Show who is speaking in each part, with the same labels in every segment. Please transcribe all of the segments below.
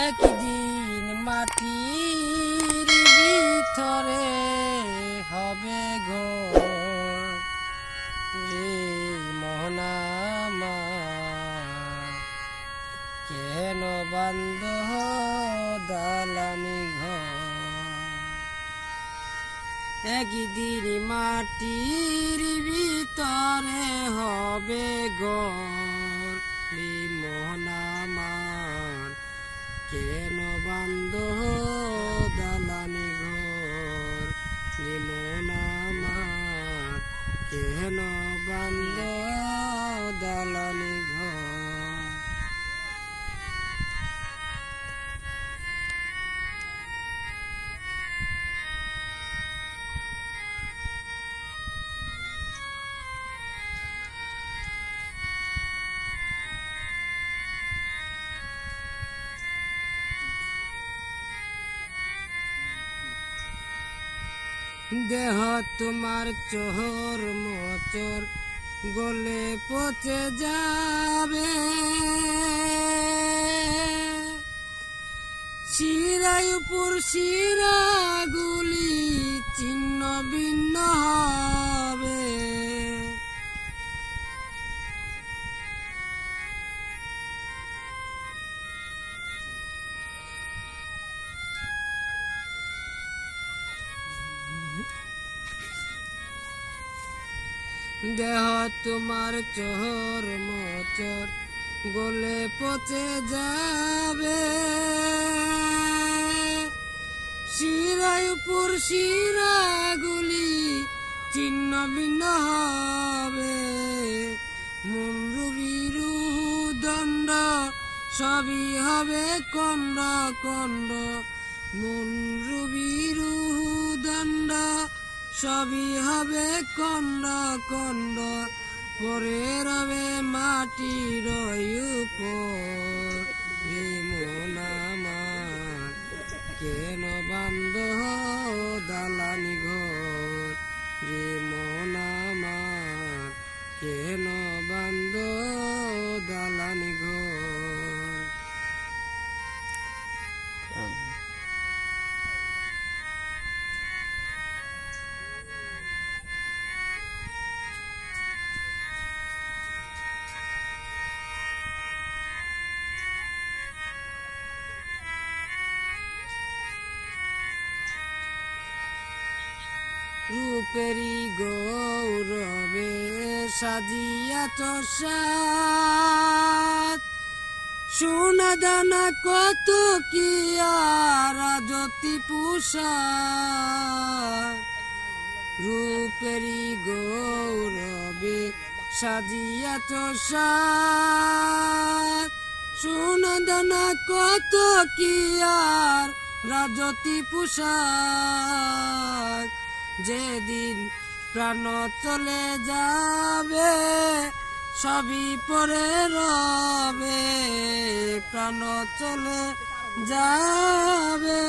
Speaker 1: একদিন মাটির ভিতরে হবে রে মহনামা কেন বান্ধ দালানি ঘর? একদিন মাটির ভিতরে হবে রে মহনামার কেন বান্ধ দালানি ঘর? নিলে নিমনামার কেন বান্ধ দালানি ঘর? দেহ তোমার চোর মোচর গলে পচে যাবে। শিরায় উপর শিরাগুলি চিহ্ন ভিন্ন হবে। দেহ তোমার চোর মোচর, গলে পচে যাবে। শিরায় উপর শিরাগুলি চিহ্ন ভিন্ন হবে। মুন্ডুবিরু দণ্ড, সবই হবে কণ্ড কণ্ড মুন্ডুবিরু দণ্ড সবই হবে কণ্ড কণ্ড পরে রবে মাটির উপর। আমার কেন বান্ধ দালানি রূপেরি গৌরবে সাজিয়া তো সাত সোনা দানা কত কি আর জ্যোতি পুষা। রূপেরি গৌরবে সাজিয়া তো সাত সোনা দানা কত কি আর রাজতি পোশাক যেদিন প্রাণ চলে যাবে, সবই পরে রবে। প্রাণ চলে যাবে,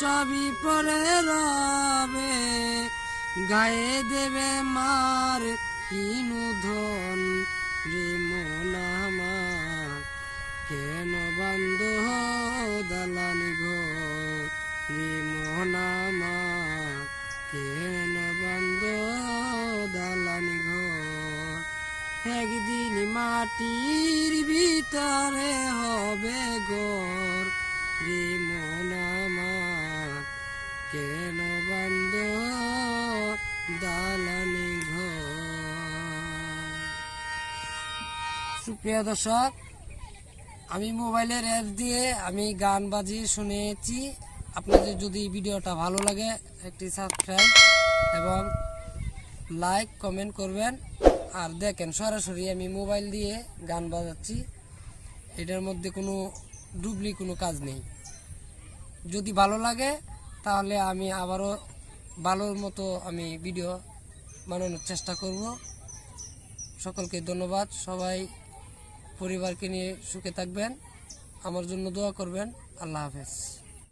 Speaker 1: সবই পরে রবে। গায়ে দেবে মার কিনু ধন রে মাটির ভিতরে হবে ঘর রে মন কেন বান্ধ? দালানি সুপ্রিয় দর্শক, আমি মোবাইলের অ্যাপ দিয়ে আমি গান বাজিয়ে শুনেছি। আপনাদের যদি ভিডিওটা ভালো লাগে, একটি সাবস্ক্রাইব এবং লাইক, কমেন্ট করবেন। আর দেখেন, সরাসরি আমি মোবাইল দিয়ে গান বাজাচ্ছি। এটার মধ্যে কোনো ডুবলি কোনো কাজ নেই। যদি ভালো লাগে, তাহলে আমি আবারও ভালোর মতো আমি ভিডিও বানানোর চেষ্টা করব। সকলকে ধন্যবাদ। সবাই পরিবারকে নিয়ে সুখে থাকবেন। আমার জন্য দোয়া করবেন। আল্লাহ হাফেজ।